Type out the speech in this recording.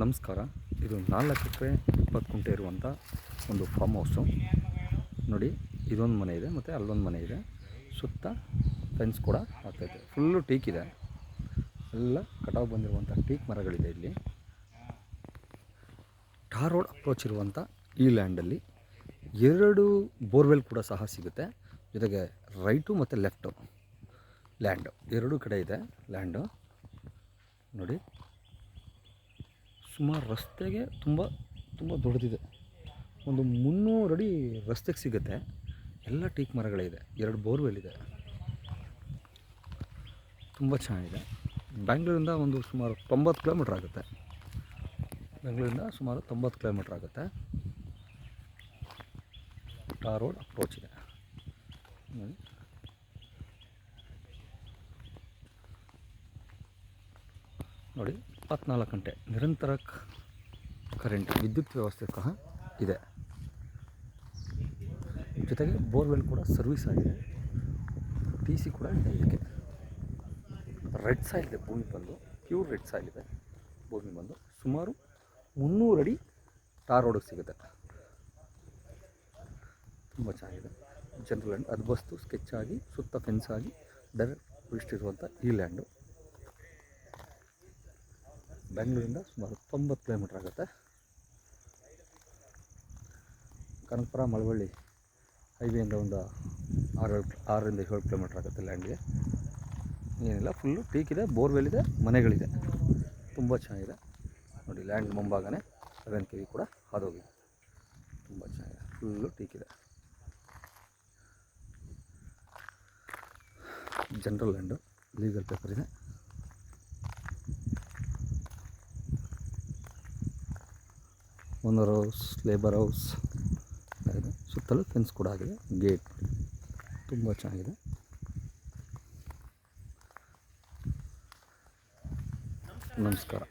ನಮಸ್ಕಾರ. ಇದು ನಾಲ್ಕು ಎಕರೆ ಇಪ್ಪತ್ತು ಕುಂಟೆ ಇರುವಂಥ ಒಂದು ಫಾರ್ಮ್ ಹೌಸು ನೋಡಿ, ಇದೊಂದು ಮನೆ ಇದೆ ಮತ್ತು ಅಲ್ಲೊಂದು ಮನೆ ಇದೆ. ಸುತ್ತ ಫೆನ್ಸ್ ಕೂಡ ಆಗ್ತೈತೆ ಫುಲ್ಲು ಟೀಕ್ ಇದೆ. ಎಲ್ಲ ಕಟಾವ್ ಬಂದಿರುವಂಥ ಟೀಕ್ ಮರಗಳಿದೆ ಇಲ್ಲಿ. ಟಾರ್ ರೋಡ್ ಅಪ್ರೋಚ್ ಇರುವಂಥ ಈ ಲ್ಯಾಂಡಲ್ಲಿ ಎರಡು ಬೋರ್ವೆಲ್ ಕೂಡ ಸಹ ಸಿಗುತ್ತೆ. ಜೊತೆಗೆ ರೈಟು ಮತ್ತು ಲೆಫ್ಟು ಲ್ಯಾಂಡು ಎರಡೂ ಕಡೆ ಇದೆ ಲ್ಯಾಂಡು ನೋಡಿ ಸುಮಾರು ರಸ್ತೆಗೆ ತುಂಬ ತುಂಬ ದೊಡ್ಡದಿದೆ. ಒಂದು ಮುನ್ನೂರು ಅಡಿ ರಸ್ತೆಗೆ ಸಿಗುತ್ತೆ. ಎಲ್ಲ ಟೀಕ್ ಮರಗಳಿದೆ ಎರಡು ಬೋರ್ವೆಲ್ ಇದೆ. ತುಂಬ ಚೆನ್ನಾಗಿದೆ. ಬ್ಯಾಂಗ್ಳೂರಿಂದ ಒಂದು ಸುಮಾರು ತೊಂಬತ್ತು ಕಿಲೋಮೀಟ್ರ್ ಆಗುತ್ತೆ. ಬೆಂಗಳೂರಿಂದ ಸುಮಾರು ತೊಂಬತ್ತು ಕಿಲೋಮೀಟ್ರ್ ಆಗುತ್ತೆ. ಆ ರೋಡ್ ಅಪ್ರೋಚ್ ಇದೆ. ನೋಡಿ. ನೋಡಿ. ಇಪ್ಪತ್ನಾಲ್ಕು ಗಂಟೆ. ನಿರಂತರ ಕರೆಂಟ್ ವಿದ್ಯುತ್ ವ್ಯವಸ್ಥೆ ಸಹ ಇದೆ. ಜೊತೆಗೆ ಬೋರ್ವೆಲ್ ಕೂಡ ಸರ್ವಿಸ್ ಆಗಿದೆ. ಟಿ ಸಿ ಕೂಡ ಇದೆ ಇದಕ್ಕೆ ರೆಡ್ ಸಾಯಿಲ್ ಇದೆ, ಭೂಮಿ ಬಂದು ಪ್ಯೂರ್ ರೆಡ್ ಸಾಯಿಲ್ ಇದೆ, ಭೂಮಿ ಬಂದು. ಸುಮಾರು ಮುನ್ನೂರು ಅಡಿ ಟಾರ್ ರೋಡಿಗೆ ಸಿಗುತ್ತೆ. ತುಂಬ ಚೆನ್ನಾಗಿದೆ. ಜನರಲ್ ಲ್ಯಾಂಡ್ ಅದು ಬಸ್ತು ಸ್ಕೆಚ್ ಆಗಿ, ಸುತ್ತ ಫೆನ್ಸ್ ಆಗಿ ಡೈರೆಕ್ಟ್ ಇರುವಂಥ ಈ ಲ್ಯಾಂಡು ಬೆಂಗಳೂರಿಂದ ಸುಮಾರು ತೊಂಬತ್ತು ಕಿಲೋಮೀಟ್ರ್ ಆಗುತ್ತೆ. ಕನಕಪುರ, ಮಳವಳ್ಳಿ ಹೈವೇಯಿಂದ ಒಂದು ಆರು ಆರರಿಂದ ಏಳು ಕಿಲೋಮೀಟ್ರ್ ಆಗುತ್ತೆ ಲ್ಯಾಂಡ್ಗೆ. ಏನಿಲ್ಲ ಫುಲ್ಲು ಟೀಕ್ ಇದೆ ಬೋರ್ವೆಲ್ ಇದೆ ಮನೆಗಳಿದೆ. ತುಂಬ ಚೆನ್ನಾಗಿದೆ. ನೋಡಿ, ಲ್ಯಾಂಡ್ ಮುಂಭಾಗನೇ ಸೆವೆನ್ ಕೆ ವಿ ಕೂಡ ಹಾದೋಗಿದೆ. ತುಂಬ ಚೆನ್ನಾಗಿದೆ ಫುಲ್ಲು ಟೀಕ್ ಇದೆ. ಜನರಲ್ ಲ್ಯಾಂಡು ಲೀಗಲ್ ಪೇಪರ್ ಇದೆ. ಓನರ್ ಹೌಸ್ ಲೇಬರ್ ಹೌಸ್ ಇದೆ ಸುತ್ತಲೂ ಫೆನ್ಸ್ ಕೂಡ ಆಗಿದೆ. ಗೇಟ್ ತುಂಬ ಚೆನ್ನಾಗಿದೆ. ನಮಸ್ಕಾರ.